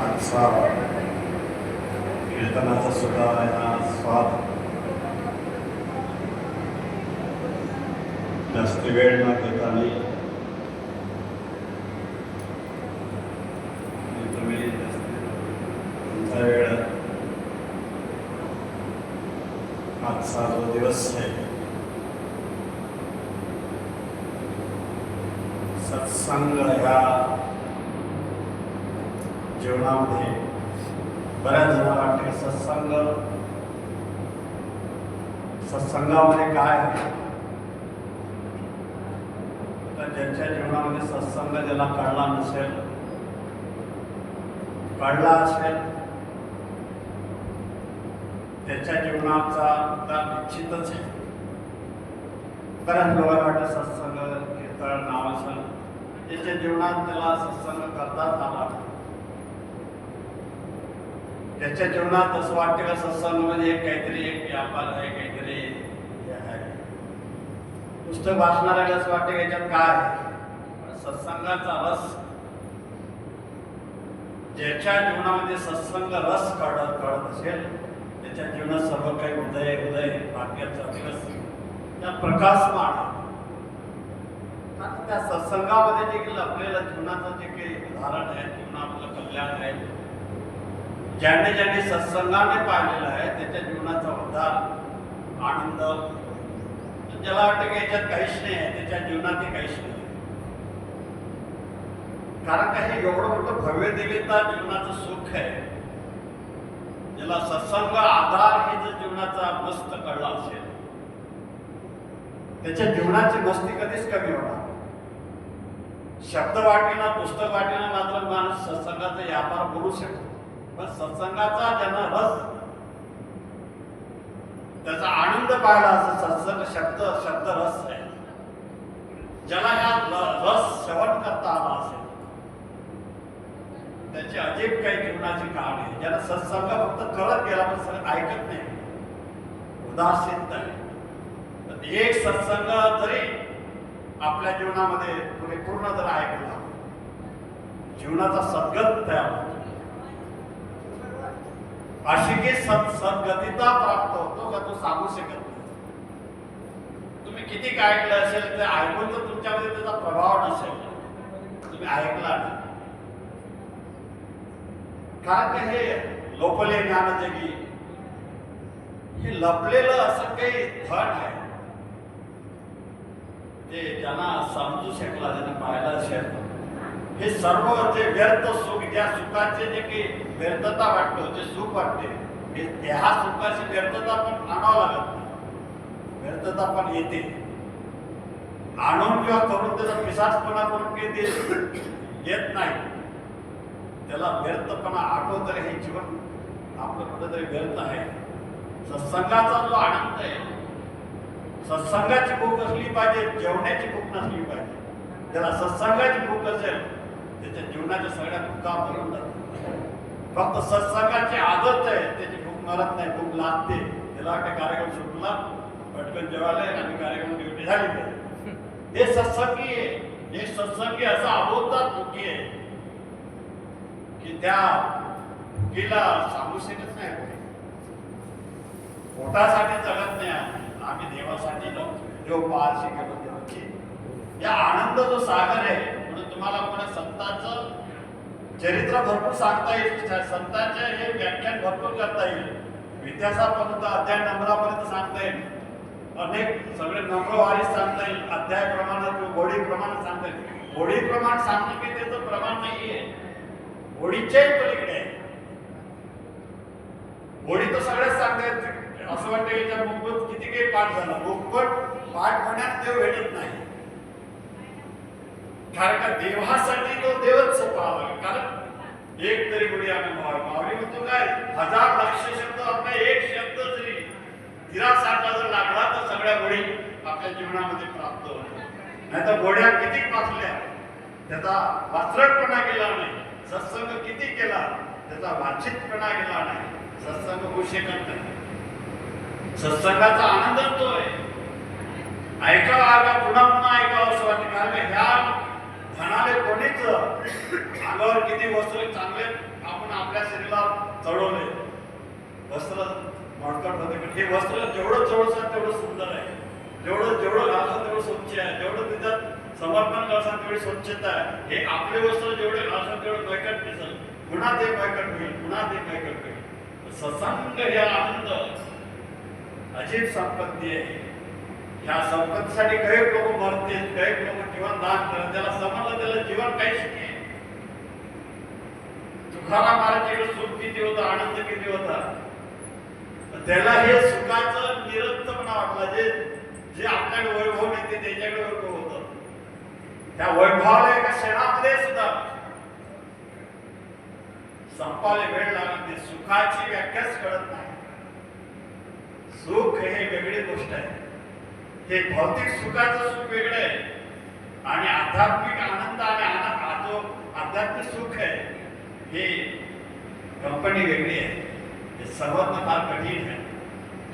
आजचा कीर्तनाचा सुद्धा हा स्वाद जास्त वेळ न घेता मी तुम्ही जास्त तुमचा वेळ आजचा जो दिवस आहे सत्संग ह्या जीवनामध्ये बऱ्याच जणांना वाटते सत्संग सत्संगामध्ये काय आहे? तर ज्यांच्या जीवनामध्ये सत्संग ज्याला कळला नसेल कळला असेल त्याच्या जीवनाचा उद्धार निश्चितच आहे. बऱ्याच लोकांना वाटतं सत्संग कीर्तन नाव असेल त्याच्या म्हणजे जीवनात त्याला सत्संग करताच आला त्याच्या जीवनात असं वाटतं का सत्संग म्हणजे एक काहीतरी एक व्यापार आहे काहीतरी पुस्तक वाचणाऱ्याला असं वाटतं का याच्यात काय आहे पण सत्संगाचा रस ज्याच्या जीवनामध्ये सत्संग रस कळत कळत असेल त्याच्या जीवनात सर्व काही उदय उदय भाग्याचा दिवस त्या प्रकाशमान आहे. त्या सत्संगामध्ये जे काही लपलेलं जीवनाचं जे काही उदाहरण आहे जीवनातलं कल्याण आहे ज्याने ज्याने सत्संगाने पाहिलेलं आहे त्याच्या जीवनाचा उद्धार आनंद ज्याला वाटतं की याच्यात काहीच नाही आहे त्याच्या जीवनात काहीच नाही कारण का हे एवढं मोठं भव्य दिव्यता जीवनाचं सुख आहे. ज्याला सत्संग आधार हे जर जीवनाचा मस्त कळला असेल त्याच्या जीवनाची मस्ती कधीच कमी होणार शब्द वाटेना पुस्तक वाटेना मात्र माणूस सत्संगाचा व्यापार बोलू शकतो. पण सत्संगाचा ज्यांना रस. त्याचा आनंद पाहिला असं सत्संग शब्द शब्द रस आहे. ज्याला ह्या रस श्रवण करता आला असेल. त्याची अजीब काही जीवनाची कहाणी आहे. ज्याला सत्संग फक्त करत गेला पण सगळं ऐकत नाही. उदासीन आहे तर एक सत्संग जरी आपल्या जीवनामध्ये पूर्ण जर ऐकला जीवनाचा सद्गत तयार अशी की सत् सद्गतीता प्राप्त होतो का तो सांगू शकत नाही. तुम्ही किती काय ऐकलं असेल ते ऐकून तर तुमच्यामध्ये त्याचा प्रभाव नसेल. तुम्ही ऐकला कारण का हे लोपले ज्ञान जगी हे लपलेलं असं काही थट आहे. ते ज्यांना समजू शकला ज्यांना पाहायला शकत हे सर्व जे व्यर्थ सुख ज्या सुखाचे जे काही व्यर्थता वाटतो जे सुख वाटते हे त्या सुखाची व्यर्थता पण आणावं लागत नाही. व्यर्थता पण येते. आणून किंवा करून त्याचा पिसासपणा करून काही ते येत नाही. त्याला व्यर्थपणा आठवत हे जीवन आपलं कुठेतरी व्यर्थ आहे. सत्संगाचा जो आनंद आहे सत्संगाची भूक असली पाहिजे जेवण्याची भूक नसली पाहिजे. त्याला सत्संगाची भूक असेल त्याच्या जीवनाच्या सगळ्या भूका भरून जातात फक्त सत्संगाची आदत आहे. त्याची भूक मरत नाही भूक लागते. त्याला वाटते कार्यक्रम सुटला पटकन जेवायला आणि कार्यक्रम ड्युटी झाली पाहिजे हे सत्संगी आहे. हे सत्संगी असा अबोधता भुकी आहे. की त्या भुकीला सांगू शकत नाही कोणी. पोटासाठी जगत नाही आम्ही. देवासाठी जाऊ देव पाहायची गेलो देवाची. या आनंद जो सागर आहे तुम्हाला कोणा संतांचं चरित्र भरपूर सांगता येईल. संतांचे हे व्याख्यान भरपूर करता येईल. इतिहासापर्यंत अध्याय नंबरापर्यंत सांगता येईल. अनेक सगळे नंबरवारी सांगता येईल. अध्याय प्रमाणात किंवा प्रमाण सांगता येईल. होळी प्रमाण सांगणं की त्याचं प्रमाण नाहीये. होळीच्याही पलीकडे आहे. होळी तर सगळ्याच सांगता येत असं वाटतं की त्या मुकबत किती काही पाठ झाला. मुकबत पाठ होण्यात देव भेटत नाही. कारण का देवासाठी तो देवच सोपा कारण एक तरी गोडी आम्ही मावळी. मावळी म्हणतो काय? हजार लक्ष शब्द आपला एक शब्द जरी साठा जर लागला तर सगळ्या गोडी आपल्या जीवनामध्ये प्राप्त होतो नाही तर गोड्या किती वाचल्या त्याचा वाचरटपणा केला नाही. सत्संग किती केला? त्याचा वाचितपणा केला नाही. सत्संग होऊ शकत नाही. सत्संगाचा आनंदच तो आहे. ऐकावं आगा पुन्हा पुन्हा ऐकावं असं वाटतं कारण ह्या म्हणाले कोणीच? अंगावर किती वस्त्र चांगले आपण आपल्या शरीराला चढवले. वस्त्र मडकट होते पण हे वस्त्र जेवढं चढवसाल तेवढं सुंदर आहे. जेवढं जेवढं घालसाल तेवढं स्वच्छ आहे. जेवढं त्याच्यात समर्पण करसाल तेवढी स्वच्छता आहे. हे आपले वस्त्र जेवढे घालसाल तेवढं बैकट दिसल. पुन्हा ते बैकट होईल. पुन्हा ते बैकट होईल. सत्संग हे आनंद अजीब संपत्ती आहे. ह्या संपत्तीसाठी काही लोक मरतील काही लोक जीवन दान करत त्याला समजलं त्याला जीवन काहीच नाही तुकाराम महाराजांकडे सुख किती होतं आनंद किती होता? त्याला हे सुखाचं निरंतरपणा वाटला जे जे आपल्याकडे वैभव नाही ते त्याच्याकडे वैभव होतं. त्या वैभवाला एका क्षणामध्ये सुद्धा संपाले वेळ लागत ते सुखाची व्याख्याच कळत नाही. सुख हे वेगळी गोष्ट आहे. हे भौतिक सुखाचं सुख वेगळं आहे. आणि आध्यात्मिक आनंद आणि आनंद जो आध्यात्मिक सुख आहे हे कंपनी वेगळी आहे. हे सर्वांना फार कठीण आहे.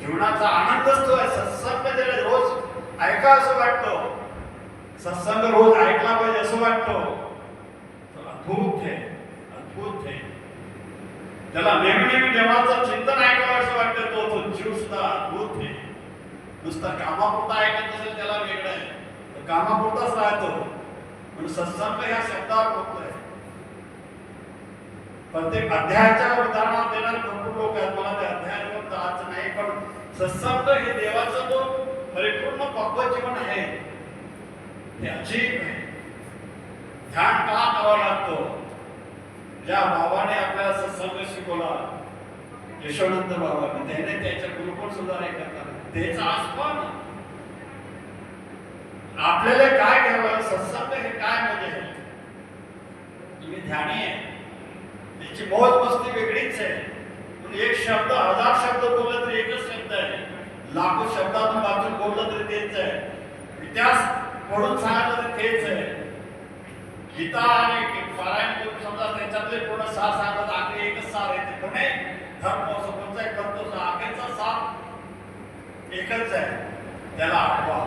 जीवनाचा आनंदच तो आहे सत्संग त्याला रोज ऐका असं वाटतो. सत्संग रोज ऐकला पाहिजे असं वाटतं. अद्भुत आहे अद्भुत आहे. त्याला नेहमी नेहमी देवाचं चिंतन ऐकावं असं वाटतं तो तो जीव सुद्धा अद्भुत आहे. नुसता कामापुरता ऐकत असेल त्याला वेगळं आहे. तर कामापुरताच राहतो. म्हणून सत्संग ह्या शब्दावर बोलतोय. प्रत्येक अध्यायाच्या उदाहरणात देणारे भरपूर लोक आहेत. मला ते अध्यायावर जायचं नाही पण सत्संग हे देवाचा जो परिपूर्ण पक्व जीवन आहे. हे अजीब आहे. ध्यान का करावा लागतो? ज्या बाबाने आपल्याला सत्संग शिकवला यशवंत बाबाने त्याने त्याच्या गुरुकुल सुद्धा नाही तेच त्याचा पण आपल्याला काय घ्यावं सत्संग हे काय म्हणजे? तुम्ही ध्यानी आहे. त्याची मौज मस्ती वेगळीच आहे. पण एक शब्द हजार शब्द बोलला तरी एकच शब्द आहे. लाखो शब्दातून वाचून बोललं तरी तेच आहे. इतिहास म्हणून सांगितलं तरी तेच आहे. गीता आणि पारायण करून समजा त्याच्यातले पूर्ण सार सांगतात आखरी एकच सार आहे. ते कोणे धर्म कोणचा एक करतो आखरीचा सार एकच आहे त्याला आठवा.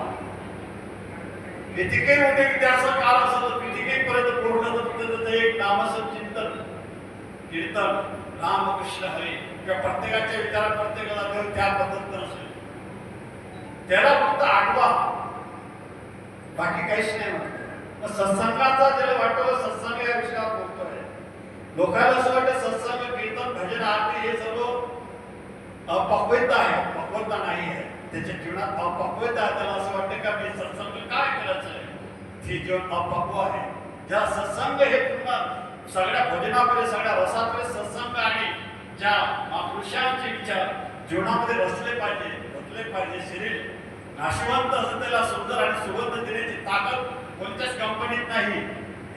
किती काही मोठे इतिहासकार असत किती काही पर्यंत पूर्ण त्याचं एक नामसं चिंतन कीर्तन रामकृष्ण हरी किंवा प्रत्येकाच्या विचारात प्रत्येकाला देव त्या पद्धतीनं असेल. त्याला फक्त आठवा. बाकी काहीच नाही म्हणत. मग सत्संगाचा ज्याला वाटतो सत्संग या विषयावर बोलतोय. लोकांना असं वाटतं सत्संग कीर्तन भजन आरती हे सर्व अपक्वता आहे पक्वता नाही आहे त्याच्या जीवनात अपक्वता आहे त्याला असं वाटतं का मी सत्संग काय करायचं ते जीवन अपक्व आहे. ज्या सत्संग हे पूर्ण सगळ्या भोजनामध्ये सगळ्या रसामध्ये सत्संग आणि ज्या महापुरुषांचे विचार जीवनामध्ये रचले पाहिजे रचले पाहिजे. शरीर नाशिवंत असं त्याला सुंदर आणि सुगंध देण्याची ताकद कोणत्याच कंपनीत नाही.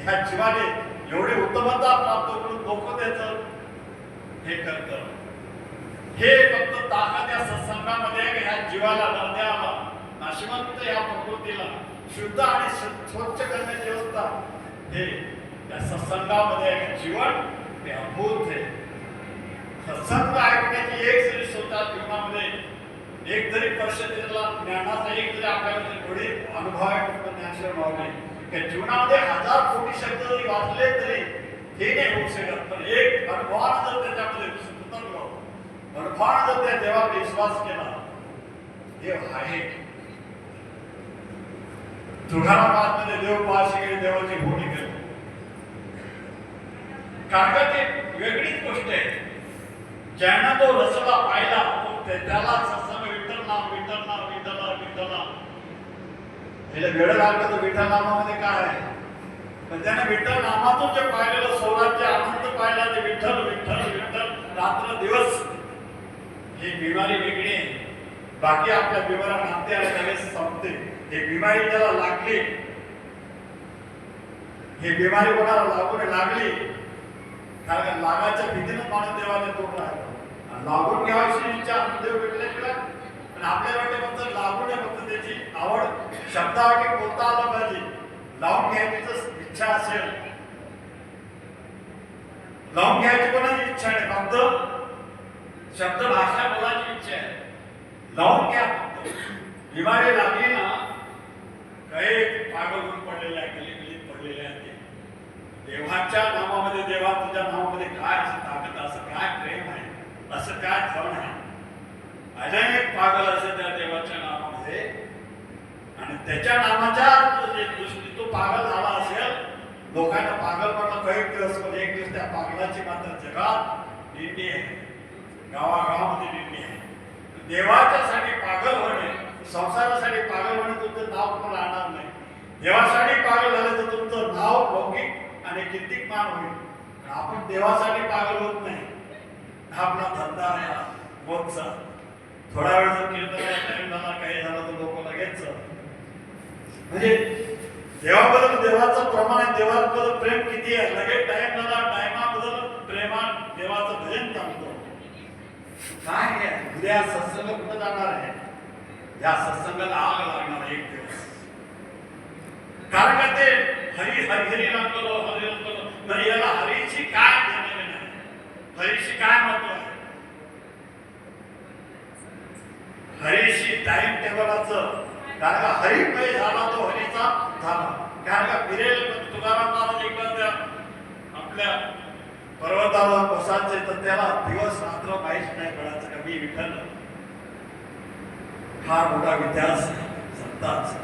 ह्या जीवाने एवढी उत्तमता प्राप्त करून लोक त्याचं हे करतं हे फक्त ताकद या सत्संगामध्ये ह्या जीवाला नद्याला नाशिवंत या प्रकृतीला शुद्ध आणि स्वच्छ करण्याची व्यवस्था हे या सत्संगामध्ये जीवन हे अद्भुत आहे. सत्संग ऐकण्याची एक जरी स्वतः जीवनामध्ये एक जरी परिषदेला ज्ञानाचा एक जरी आपल्यामध्ये थोडी अनुभव आहे ज्ञानशील भाव नाही. त्या जीवनामध्ये हजार कोटी शब्द जरी वाचले तरी हे नाही होऊ शकत. पण एक अनुभव जर त्याच्यामध्ये अनुभवानं जर त्या देवावर विश्वास केला. देव आहे. तुकारामामध्ये देव पाशी गेले देवाची भूमी केली. कारण वेगळीच गोष्ट आहे. ज्यांना तो रसला पाहिला तो त्याला सत्संग विठ्ठल नाम विठ्ठल नाम त्याला वेळ लागला तर विठ्ठलनामामध्ये काय आहे? पण त्याने विठ्ठल नामातून जे पाहिलेलं सौराज्य आनंद पाहिला ते विठ्ठल विठ्ठल विठ्ठल रात्र दिवस. ही बिमारी वेगळी बाकी आपल्या बिमारा नाते आणि त्यावेळेस संपते. हे बिमारी ज्याला लागली ही बिमारी कोणाला लागून लागली. कारण लागाच्या भीतीनं माणूस देवाने तोड राहिला लागून घ्यावाची इच्छा देव भेटल्याशिवाय पण आपल्या वाटे फक्त लागू नये फक्त त्याची आवड शब्दावाटे बोलता आला पाहिजे. लावून घ्यायची जर इच्छा असेल. लावून घ्यायची कोणाची इच्छा नाही. फक्त शब्द भाषा बोलायची इच्छा आहे. लावून घ्या. बिमारी लागली ना काही पागल होऊन पडलेले आहे गली गलीत पडलेले आहेत ते. देवाच्या नामामध्ये देवा तुझ्या नावामध्ये काय असं ताकद असं काय प्रेम आहे असं काय धन आहे? अनेक पागल असे त्या देवाच्या नामामध्ये. आणि त्याच्या नामाच्या दृष्टी तो पागल झाला असेल लोकांना पागल म्हटलं काही दिवस पण एक दिवस त्या पागलाची मात्र जगात दिंडी आहे. गावागावामध्ये दिंडी आहे देवाच्यासाठी पागल होणे संसारासाठी पागल होणे तुमचं नाव पण आणणार नाही. देवासाठी पागल झालं तर तुमचं नाव लौकिक आणि कित्येक मान होईल आपण देवासाठी पागल होत नाही. हा आपला धंदा आहे हा मोठचा थोडा वेळ जर कीर्तन झाला काही झालं तर लोक लगेच म्हणजे देवाबद्दल देवाचं प्रमाण आहे देवाबद्दल प्रेम किती आहे? लगेच टाइम झाला टायमाबद्दल प्रेमान देवाचं भजन थांबतो काय आहे? उद्या सत्संग कुठं जाणार आहे? या सत्संगाला आग लागणार एक दिवस. कारण का ते हरी हरी हरी लागलो हरी लागलो म्हणजे याला हरीची काय घेणं नाही. हरीशी काय महत्त्व आहे? हरीशी टाइम टेबलाचं कारण का हरी काही झाला तो हरीचा झाला कारण का फिरेल तुकाराम महाराज एकदा आपल्या पर्वताला पोसायचे तर त्याला दिवस रात्र माहीत नाही कळायचं का? मी विठ्ठल. हा मोठा इतिहास संताच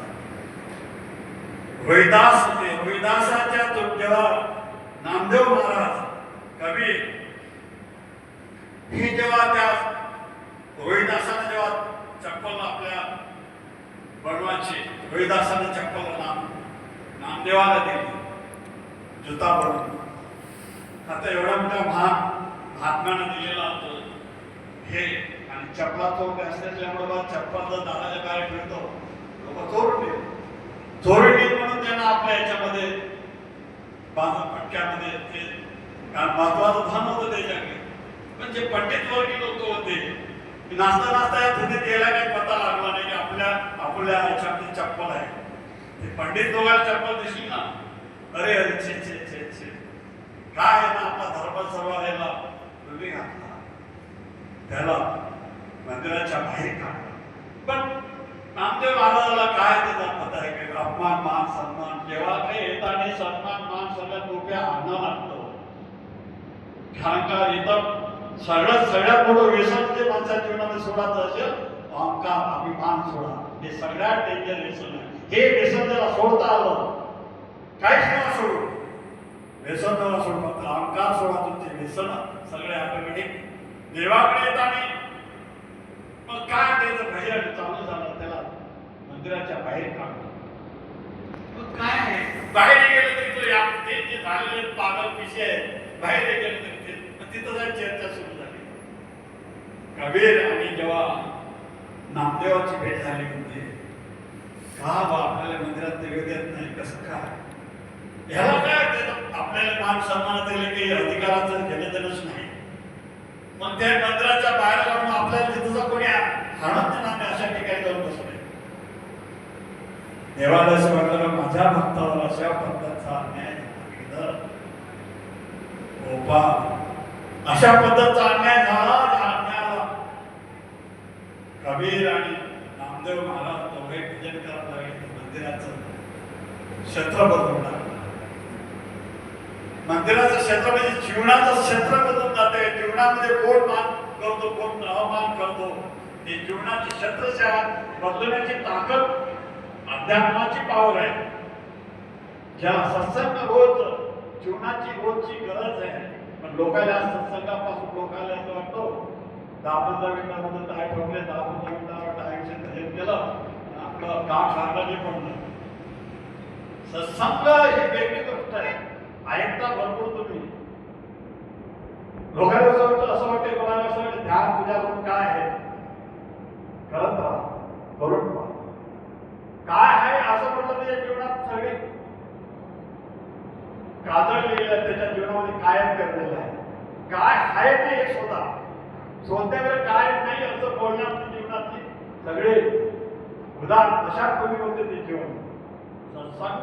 रोहिदास होते. रोहिदासाच्या जेव्हा नामदेव महाराज कवी. ही जेव्हा त्या रोहिदासाने जेव्हा चप्पल आपल्या बनवायची रोहिदासाने चप्पल नाम नामदेवाला दिली. जुता बनवून. आता एवढा मोठा भाग महात्म्यानं दिलेला होतो. हे आणि चपला तो असल्यामुळे बा चप्पल जर दादाच्या काय फिरतो लोक चोरून देत चोरून म्हणून त्यांना आपल्या याच्यामध्ये पट्ट्यामध्ये पटक्यामध्ये ते कारण महत्वाचं धन होतं त्याच्याकडे. पण जे पंडित वर्गी लोक होते ते नाचता नाचता या तिथे त्याला काही पत्ता लागला नाही की आपल्या आपल्या याच्यामध्ये चप्पल आहे. ते पंडित लोकांना चप्पल दिसली ना. अरे अरे छे छे छे छे. काय आहे ना याला तुम्ही घातला त्याला मंदिराच्या बाहेर काढला पण नामदेव महाराजाला काय त्याचा पता आहे की? अपमान मान सन्मान जेव्हा काही येताना सन्मान मान सगळ्यात रुपया आणावं लागतो. कारण का इथं सगळ्यात सगळ्यात मोठं व्यसन जे माणसाच्या जीवनामध्ये सोडायचं असेल अहंकार अभिमान सोडा. हे सगळ्यात डेंजर व्यसन आहे. हे व्यसन त्याला सोडता आलं. काहीच नाही सोडू व्यसनाला नका अहंकार सोडा तुमचे व्यसन सगळे आपल्याकडे देवाकडे येताना मग काय त्याचं भजन चालू झालं त्याला मंदिराच्या बाहेर काढलं. मग काय आहे? बाहेर गेलं तरी तो या ते जे झालेले पागल पिशे आहेत बाहेर गेलं तरी ते तिथं जाऊन चर्चा सुरू झाली. कबीर आणि जेव्हा नामदेवाची भेट झाली म्हणजे का बा आपल्याला मंदिरात ते देत नाही? कसं काय? ह्याला काय आपल्याला मान सन्मान दिले काही अधिकाराचं घेणे देणंच नाही. मग त्या मंदिराच्या बाहेर जाऊन आपल्याला तिथं कोणी हाणत नाही अशा ठिकाणी जाऊन बसले. देवाला असं माझ्या भक्तावर अशा पद्धतीचा अन्याय झाला. गोपा अशा पद्धतीचा अन्याय झाला अन्यायाला कबीर आणि नामदेव महाराज दोघे पूजन करायला लागले मंदिराचं क्षेत्र बदलून टाकलं. मंदिराचं क्षेत्र म्हणजे जीवनाचं क्षेत्र बदलून जाते. जीवनामध्ये कोण मान करतो कोण अवमान करतो? हे जीवनाची क्षेत्रशः बदलण्याची ताकद अध्यात्माची पावर आहे. ज्या सत्संग रोज जीवनाची रोजची गरज आहे. पण लोकांना सत्संगापासून लोकांना असं वाटतो दहा पंधरा मिनिटामध्ये काय ठेवले दहा पंधरा मिनिटावर टाईमचे भजन केलं आपलं काम साधलं नाही पडलं. सत्संग ही वेगळी गोष्ट आहे. ऐकता भरपूर तुम्ही. लोकांना असं वाटतं असं वाटतं कोणाला असं वाटतं ध्यान पूजा करून काय आहे? करत राहा करून पहा. काय आहे असं म्हटलं म्हणजे जीवनात सगळे कादळलेलं आहे त्याच्या जीवनामध्ये कायम करलेलं आहे. काय आहे ते हे स्वतः शोधण्याकडे काय नाही असं बोलण्यामध्ये जीवनातली सगळे उदार अशा कमी होते ते जीवन. सत्संग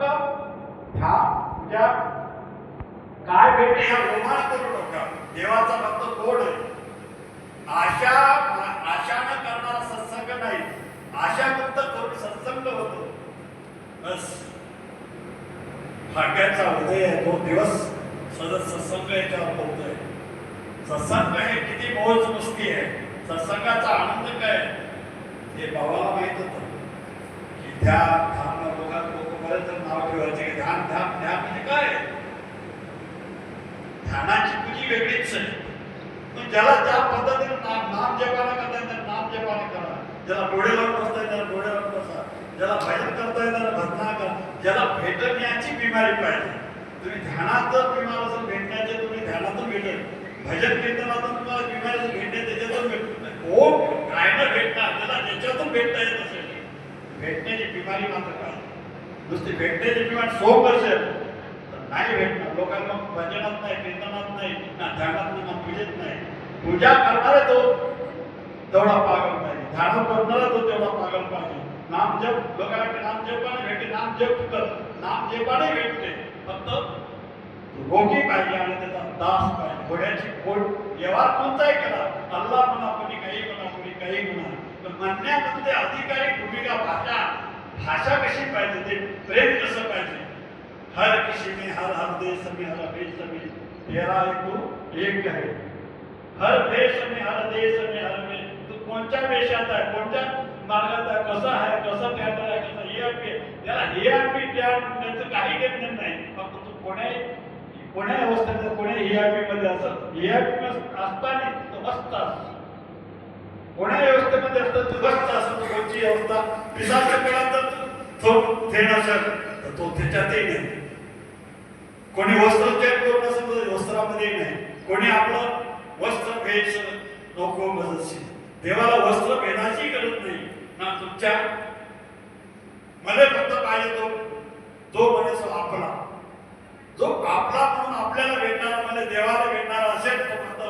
ध्यान पूजा काय भेटते हा गोमाळ करू नका देवाचा फक्त कोड आहे. आशा आशा न करणारा सत्संग नाही. आशा आशामुक्त करून सत्संग होतो? बस. भाग्याचा उदय आहे तो दिवस सतत सत्संग याच्यावर बोलतोय सत्संग हे किती मोज मस्ती आहे. सत्संगाचा आनंद काय? हे भावाला माहीत होतं. की ध्यान ध्यान लोकांना लोक बरेच नाव ठेवायचे. की ध्यान ध्यान ध्यान म्हणजे काय? ध्यानाची पूजी वेगळीच आहे. पण ज्याला ज्या पद्धतीने नाम नाम जपाला करता येतात नाम जपाला करा. ज्याला डोळे लावून बसता येतात डोळे लावून बसा. ज्याला भजन करता येतात भजना करा. ज्याला भेटण्याची बिमारी पाहिजे. तुम्ही ध्यानात जर बिमार असेल भेटण्याचे तुम्ही ध्यानातून भेटेल. भजन कीर्तनातून तुम्हाला बिमारी भेटणे त्याच्यातून भेटतो हो, कोण काय न भेटणार त्याला ज्याच्यातून भेटता येत असेल. भेटण्याची बिमारी मात्र काय नुसती भेटण्याची बिमारी सोप असेल नाही भेटणार लोकांना भजनात नाही कीर्तनात नाही ना ध्यानात नाही ना पूजेत नाही. पूजा करणारा तो तेवढा पागल पाहिजे. ध्यान करणारा तो तेवढा पागल पाहिजे. नाम जप लोकांना नाम जपाने भेटते नाम जप कर नाम जपाने भेटते. फक्त रोगी पाहिजे आणि त्याचा दास पाहिजे. घोड्याची खोड व्यवहार कोणताही केला अल्लाह म्हणा कोणी काही म्हणा कोणी काही म्हणा म्हणण्यामध्ये अधिकारी भूमिका भाषा भाषा कशी पाहिजे ते प्रेम कसं पाहिजे हर किसी में हर हर देश में हर भेष में तेरा एक एक है। हर देश में हर देश में हर में। तू कोणत्या वेशात आहे? कोणत्या मार्गात आहे? कसा आहे? कसं कॅटर आहे? कसं हे आहे? त्याला हे आहे त्या त्याचं काही घेतलं नाही. फक्त तू कोणाही कोण्या अवस्थेत कोण्या ERP मध्ये असत ERP असताना तो असतास कोण्या व्यवस्थेमध्ये असतात तू बसत असत कोणची अवस्था? पिसाच्या काळात तर तो थेट असत तो त्याच्यातही नाही कोणी वस्त्र चेक करून असेल तर वस्त्रामध्ये नाही. कोणी आपलं वस्त्र भेट नको मदतशील देवाला वस्त्र भेदाची गरज नाही. ना तुमच्या मला फक्त पाहिजे तो. तो म्हणे सो आपला. जो आपला म्हणून आपल्याला भेटणार मला देवाला भेटणार असेल तो फक्त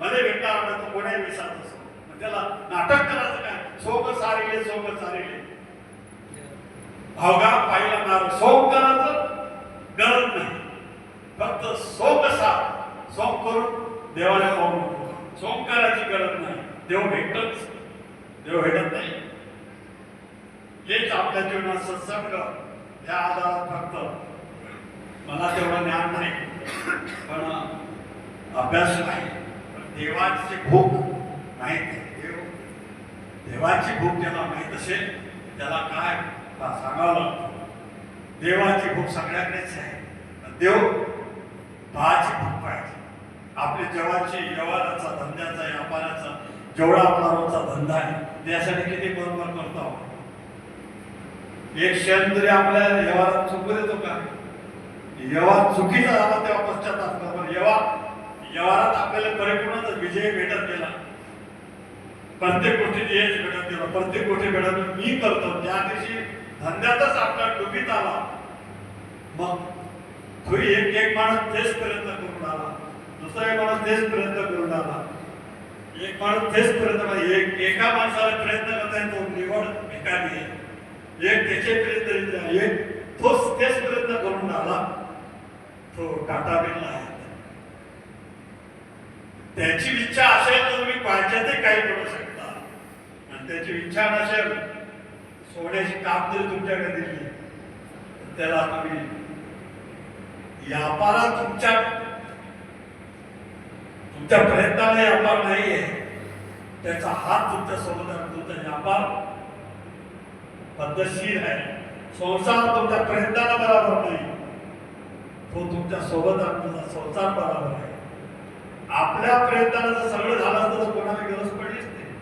मला भेटणार म्हणजे तो कोणी विसरत असतो त्याला नाटक करायचं काय? सोग सारिले सोग सारिले. भावगा पाहिला नार करायचं गरज नाही. फक्त सोंग असा. सोंग करून देवाला पाहू नको सोंग करायची गरज नाही. देव भेटतच. देव भेटत नाही. हेच आपल्या जीवनात सत्संग. या आधारात फक्त. मला तेवढं ज्ञान नाही. पण अभ्यास नाही. पण देवाची भूक माहीत आहे. देव देवाची भूक त्याला माहीत असेल त्याला काय? सांगावं लागतं. देवाची भूक सगळ्यांनीच आहे. देव भावाची खूप पाहिजे आपल्या जेवणाची व्यवहाराचा धंद्याचा व्यापाराचा जेवढा आपला रोजचा धंदा आहे त्यासाठी किती बरोबर करतो आपण? एक क्षण तरी आपल्या व्यवहारात चुकू देतो का? व्यवहार चुकीचा झाला तेव्हा पश्चाताप करा. पण व्यवहार व्यवहारात आपल्याला परिपूर्ण विजय भेटत गेला. प्रत्येक गोष्टीत यश भेटत गेला. प्रत्येक गोष्टी भेटत मी करतो. त्या दिवशी धंद्यातच आपला डुबीत आला. मग थोडी एक एक माणूस तेच प्रयत्न करून आला. दुसरा एक माणूस तेच प्रयत्न करून आला. एक माणूस तेच प्रयत्न एक एका माणसाला प्रयत्न करता तो निवड भिकारी एक त्याचे प्रयत्न एक तोच तेच प्रयत्न करून आला. तो टाटा बिर्ला आहे. त्याची इच्छा असेल तर तुम्ही पाहिजे ते काही करू शकता. आणि त्याची इच्छा नसेल सोन्याची काम जरी तुमच्याकडे दिली. त्याला तुम्ही व्यापारात तुमच्या तुमच्या प्रयत्नाने व्यापार नाहीये. त्याचा हात तुमच्यासोबत तुमचा व्यापार पद्धतशीर आहे. संसार तुमच्या प्रयत्नाला बरोबर नाही. तो तुमच्यासोबत आहे. तुमचा संसार बरोबर आहे. आपल्या प्रयत्नाला जर सगळं झालं असतं तर कोणाला गरज पडलीच नाही.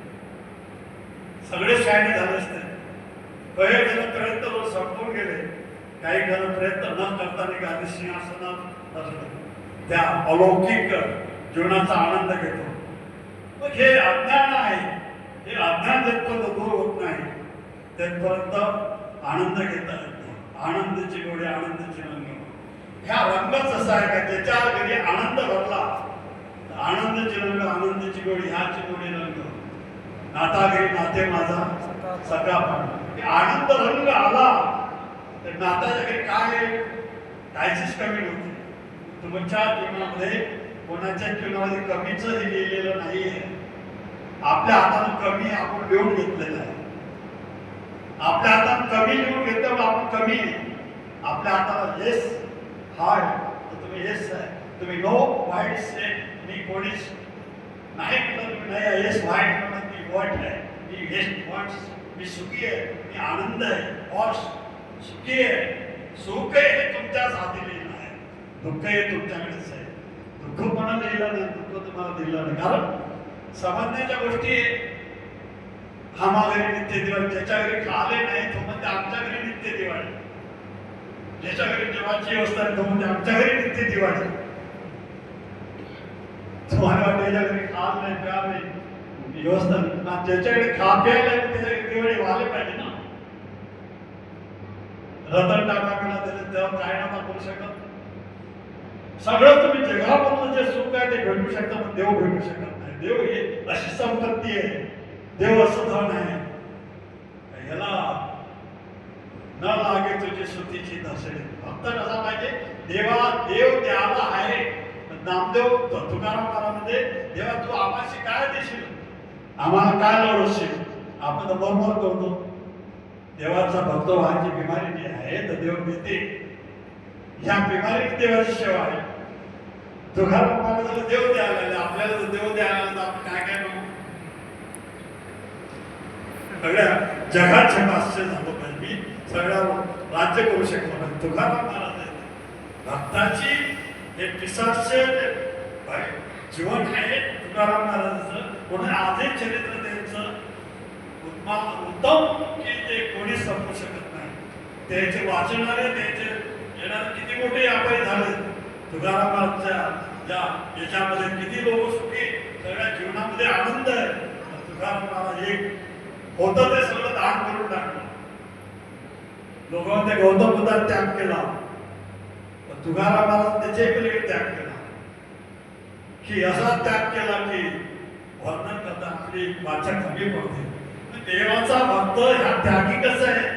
सगळे शायने झाले असते. प्रयत्न संपून गेले. काही जण प्रयत्न न करताना निघाली सिंहासनात त्या अलौकिक जीवनाचा आनंद घेतो. मग हे अज्ञान आहे. हे अज्ञान जेपर्यंत दूर होत नाही तेपर्यंत आनंद घेता येत नाही. आनंदाची गोडी आनंदची रंग. ह्या रंगच असा आहे का ज्याच्या घरी आनंद भरला आनंदची रंग आनंदाची गोडी ह्याची गोडी रंग. नाता घरी नाते माझा सगळा पण आनंद रंग आला तर नाताच्या काय आहे? कायचीच कमी नव्हती तुमच्या जीवनामध्ये कोणाच्या जीवनामध्ये कमीच लिहिलेलं नाही आहे. आपल्या हातानं कमी आपण लिहून घेतलेलं आहे. आपल्या हातात कमी लिहून घेतो आपण कमी आपल्या हाताला येस हाय तर तुम्ही येस आहे तुम्ही नो वाईट सेट मी कोणीच नाही म्हणत तुम्ही नाही येस वाईट म्हणत मी वॉट आहे मी येस वॉट्स मी सुखी आहे. मी आनंद आहे. और सुखी आहे. सुख आहे हे तुमच्याच हाती लिहिलं आहे. दुःख हे तुमच्याकडेच आहे. दुःख कोणाला दिलं नाही दुःख तुम्हाला दिलं नाही. कारण समजण्याच्या गोष्टी हा घरी नित्य दिवाळी ज्याच्या घरी खाले नाही तो म्हणजे आमच्या घरी नित्य दिवाळी. ज्याच्या घरी जेवायची व्यवस्था आहे तो म्हणजे आमच्या घरी नित्य दिवाळी. तुम्हाला वाटतं याच्या घरी खाल नाही प्या नाही? व्यवस्था नाही. ज्याच्याकडे खा प्यायला त्याच्याकडे दिवाळी व्हायला पाहिजे ना. रतन टाकाकडे दिलं तेव्हा काय ना करू शकत सगळं तुम्ही जगामधलं जे सुख आहे ते भेटू शकता पण देव भेटू शकत नाही. देव हे अशी संपत्ती आहे देव असं धन आहे. ह्याला न लागे तुझी सुतीची दसडी फक्त कसा पाहिजे? देवा देव द्याला आहे. नामदेव तुकाराम महाराजांमध्ये देवा तू आम्हाशी काय देशील? आम्हाला काय लढवशील आपण बरोबर करतो देवाचा भक्त व्हायची बिमारी जी आहे तर देव देते. ह्या बिमारीत देवाची सेवा आहे? तुकाराम महाराजाला देव द्यायला आपल्याला जर देव द्यायला तर आपण काय काय बघू सगळ्या जगात जग आश्चर्य झालं पाहिजे मी सगळ्या राज्य करू शकलो पाहिजे तुकाराम महाराज भक्ताची हे पिसाचे जीवन आहे तुकाराम महाराजांचं कोणी आजही चरित्र हा उत्तम की ते कोणी संपू शकत नाही. त्याचे वाचणारे त्याचे येणारे किती मोठे व्यापारी झाले? तुकारामांच्या ज्या याच्यामध्ये किती लोक सुखी? सगळ्या जीवनामध्ये आनंद आहे. तुकाराम एक होतं ते सगळं दान करून टाकलं. लोकांमध्ये गौतम बुद्धात त्याग केला. तुकारामाला त्याचे पलीकडे त्याग केला. की असा त्याग केला की वर्णन करता आपली वाचा कमी पडते. देवाचा भक्त ह्या त्यागी कसं आहे?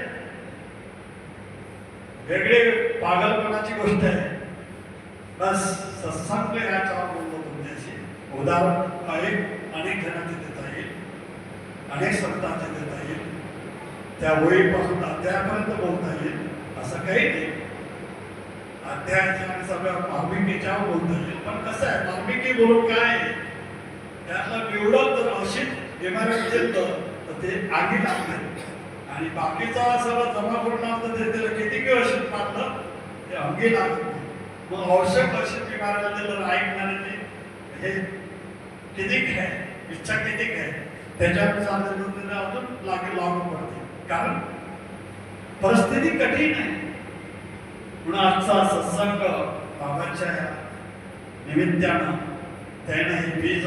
वेगळे पागलपणाची गोष्ट आहे. बस सत्संग याच्यावर बोललो तुमच्याशी. उदाहरण आहे अनेक जणांचे देता येईल अनेक संतांचे देता येईल त्या वहीपासून अध्यायापर्यंत बोलता येईल असं काही नाही. अध्यायाच्या आणि सगळ्या मार्मिकेच्यावर बोलता येईल पण कसं आहे? मार्मिकी बोलून काय आहे? त्यातलं निवडक जर अशीच बिमारी असेल तर तर ते आगी लागते आणि बाकीचा सगळं जमा करून असतं ते त्याला किती वेळ अशीच मारलं ते अंगी लागत मग औषध औषध मारायला त्याला ऐकणारे ते. हे किती आहे इच्छा किती आहे त्याच्यानुसार त्याला अजून लागेल लागू पडते. कारण परिस्थिती कठीण आहे. म्हणून आजचा सत्संग बाबांच्या निमित्तानं त्याने हे बीज